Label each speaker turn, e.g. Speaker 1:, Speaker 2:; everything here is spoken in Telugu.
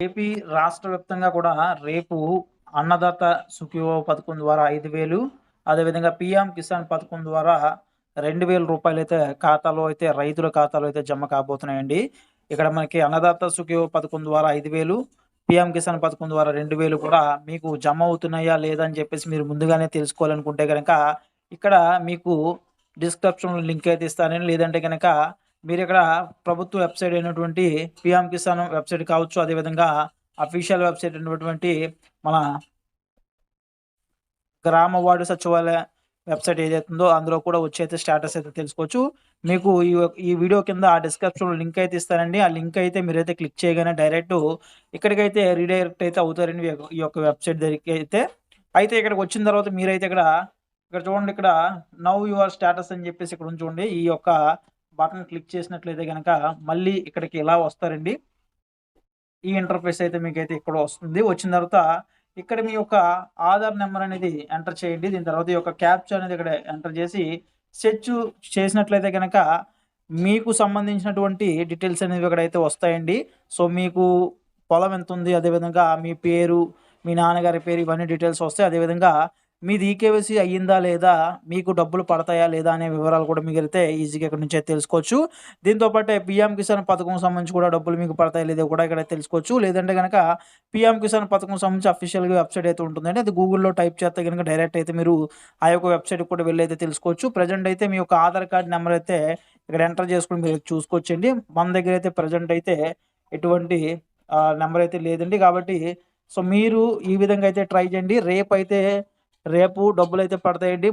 Speaker 1: ఏపీ రాష్ట్ర వ్యాప్తంగా కూడా రేపు అన్నదాత సుఖీభవ పథకం ద్వారా ఐదు వేలు అదేవిధంగా పిఎం కిసాన్ పథకం ద్వారా రెండు వేల రూపాయలు అయితే ఖాతాలో అయితే రైతుల ఖాతాలో అయితే జమ కాబోతున్నాయండి. ఇక్కడ మనకి అన్నదాత సుఖీభవ పథకం ద్వారా ఐదు వేలు పిఎం కిసాన్ పథకం ద్వారా రెండు వేలు కూడా మీకు జమ అవుతున్నాయా లేదా అని చెప్పేసి మీరు ముందుగానే తెలుసుకోవాలనుకుంటే కనుక ఇక్కడ మీకు డిస్క్రిప్షన్లో లింక్ అయితే ఇస్తానని లేదంటే కనుక మీరు ఇక్కడ ప్రభుత్వ వెబ్సైట్ అయినటువంటి పిఎం కిసాన్ వెబ్సైట్ కావచ్చు అదేవిధంగా అఫీషియల్ వెబ్సైట్ అయినటువంటి మన గ్రామ వార్డు సచివాలయ వెబ్సైట్ ఏదైతుందో అందులో కూడా వచ్చి అయితే స్టేటస్ అయితే తెలుసుకోవచ్చు. మీకు ఈ ఈ వీడియో కింద ఆ డిస్క్రిప్షన్లో లింక్ అయితే ఇస్తానండి. ఆ లింక్ అయితే మీరైతే క్లిక్ చేయగానే డైరెక్ట్ ఇక్కడికైతే రీడైరెక్ట్ అయితే అవుతారండి ఈ యొక్క- వెబ్సైట్ దగ్గరికి అయితే. అయితే ఇక్కడికి వచ్చిన తర్వాత మీరైతే ఇక్కడ ఇక్కడ చూడండి ఇక్కడ నవ్ యువర్ స్టేటస్ అని చెప్పేసి ఇక్కడ ఉంది చూడండి. ఈ యొక్క బటన్ క్లిక్ చేసినట్లయితే కనుక మళ్ళీ ఇక్కడికి ఇలా వస్తారండి. ఈ ఇంటర్ఫేస్ అయితే మీకైతే ఇక్కడ వస్తుంది. వచ్చిన తర్వాత ఇక్కడ మీ యొక్క ఆధార్ నెంబర్ అనేది ఎంటర్ చేయండి. దీని తర్వాత ఈ యొక్క క్యాప్చర్ అనేది ఇక్కడ ఎంటర్ చేసి సెర్చ్ చేసినట్లయితే కనుక మీకు సంబంధించినటువంటి డీటెయిల్స్ అనేవి ఇక్కడైతే వస్తాయండి. సో మీకు పొలం ఎంత ఉంది? అదేవిధంగా మీ పేరు మీ నాన్నగారి పేరు ఇవన్నీ డీటెయిల్స్ వస్తాయి. అదేవిధంగా మీది ఈకేవైసీ అయ్యిందా లేదా మీకు డబ్బులు పడతాయా లేదా అనే వివరాలు కూడా మీకు అయితే ఈజీగా ఇక్కడ నుంచి తెలుసుకోవచ్చు. దీంతో పాటే పిఎం కిసాన్ పథకం సంబంధించి కూడా డబ్బులు మీకు పడతాయా లేదో కూడా ఇక్కడ తెలుసుకోవచ్చు. లేదంటే కనుక పిఎం కిసాన్ పథకం సంబంధించి అఫీషియల్గా వెబ్సైట్ అయితే ఉంటుందండి అది గూగుల్లో టైప్ చేస్తే కనుక డైరెక్ట్ అయితే మీరు ఆ యొక్క వెబ్సైట్ కూడా వెళ్ళి అయితే తెలుసుకోవచ్చు. ప్రజెంట్ అయితే మీ యొక్క ఆధార్ కార్డ్ నెంబర్ అయితే ఇక్కడ ఎంటర్ చేసుకుని మీరు చూసుకోవచ్చండి. మన దగ్గర అయితే ప్రజెంట్ అయితే ఎటువంటి నెంబర్ అయితే లేదండి. కాబట్టి సో మీరు ఈ విధంగా అయితే ట్రై చేయండి. రేపు అయితే రేపు డబ్బులు అయితే పడతాయండి.